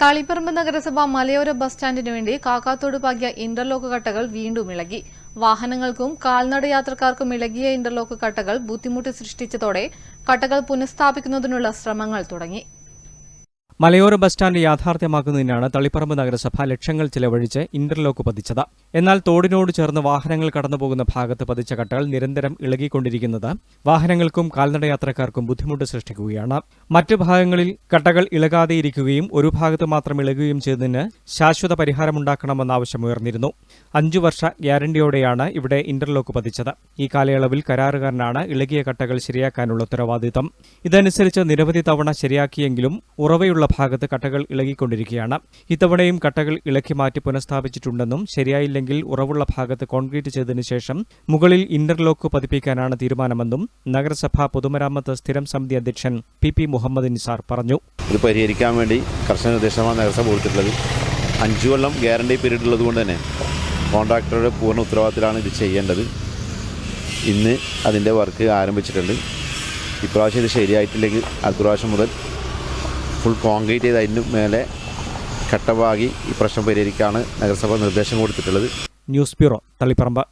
തളിപ്പറമ്പ് നഗരസഭ മലയോര ബസ് സ്റ്റാൻഡിനു വേണ്ടി കാക്കാത്തോട് പാകിയ ഇന്റർലോക്ക് കട്ടകൾ വീണ്ടും ഇളകി. വാഹനങ്ങൾക്കും കാൽനട യാത്രക്കാർക്കും ഇളകിയ ഇന്റർലോക്ക് കട്ടകൾ ബുദ്ധിമുട്ട് സൃഷ്ടിച്ചതോടെ കട്ടകൾ പുനഃസ്ഥാപിക്കുന്നതിനുള്ള ശ്രമങ്ങൾ തുടങ്ങി. മലയോര ബസ് സ്റ്റാൻഡ് യാഥാർത്ഥ്യമാക്കുന്നതിനാണ് തളിപ്പറമ്പ് നഗരസഭ ലക്ഷങ്ങൾ ചിലവഴിച്ച് ഇന്റർലോക്ക് പതിച്ചത്. എന്നാൽ തോടിനോട് ചേർന്ന് വാഹനങ്ങൾ കടന്നുപോകുന്ന ഭാഗത്ത് പതിച്ച കട്ടകൾ നിരന്തരം ഇളകിക്കൊണ്ടിരിക്കുന്നത് വാഹനങ്ങൾക്കും കാൽനടയാത്രക്കാർക്കും ബുദ്ധിമുട്ട് സൃഷ്ടിക്കുകയാണ്. മറ്റു ഭാഗങ്ങളിൽ കട്ടകൾ ഇളകാതെയിരിക്കുകയും ഒരു ഭാഗത്ത് മാത്രം ഇളകുകയും ചെയ്തതിന് ശാശ്വത പരിഹാരമുണ്ടാക്കണമെന്ന ആവശ്യമുയർന്നിരുന്നു. അഞ്ചു വർഷ ഗ്യാരണ്ടിയോടെയാണ് ഇവിടെ ഇന്റർലോക്ക് പതിച്ചത്. ഈ കാലയളവിൽ കരാറുകാരനാണ് ഇളകിയ കട്ടകൾ ശരിയാക്കാനുള്ള ഉത്തരവാദിത്തം. ഇതനുസരിച്ച് നിരവധി തവണ ശരിയാക്കിയെങ്കിലും ഉറവയുള്ള ഭാഗത്ത് കട്ടകൾ ഇളകിക്കൊണ്ടിരിക്കുകയാണ്. ഇത്തവണയും കട്ടകൾ ഇളക്കി മാറ്റി പുനഃസ്ഥാപിച്ചിട്ടുണ്ടെന്നും ശരിയായില്ലെങ്കിൽ ഉറവുള്ള ഭാഗത്ത് കോൺക്രീറ്റ് ചെയ്തതിനു ശേഷം മുകളിൽ ഇന്റർലോക്ക് പതിപ്പിക്കാനാണ് തീരുമാനമെന്നും നഗരസഭാ പൊതുമരാമത്ത് സ്ഥിരം സമിതി അധ്യക്ഷൻ പി പി മുഹമ്മദ് നിസാർ പറഞ്ഞു. ഇത് പരിഹരിക്കാൻ വേണ്ടി കർശന നിർദ്ദേശമാണ് നഗരസഭ കൊടുത്തിട്ടുള്ളത്. അഞ്ചു കൊല്ലം ഗ്യാരണ്ടി പീരീഡ് ഉള്ളത് കൊണ്ട് തന്നെ കോൺട്രാക്ടറുടെ പൂർണ ഉത്തരവാദിത്തത്തിലാണ് ഇത് ചെയ്യേണ്ടത്. ഇന്ന് അതിന്റെ വർക്ക് ആരംഭിച്ചിട്ടുണ്ട്. ഇപ്രാവശ്യം ഇത് ശരിയായിട്ടില്ലെങ്കിൽ അടുത്ത പ്രാവശ്യം മുതൽ ഫുൾ കോൺക്രീറ്റ് ചെയ്ത് അതിന് മേലെ കട്ടവാകി ഈ പ്രശ്നം പരിഹരിക്കാണ് നഗരസഭ നിർദ്ദേശം കൊടുത്തിട്ടുള്ളത്. News bureau Taliparamba.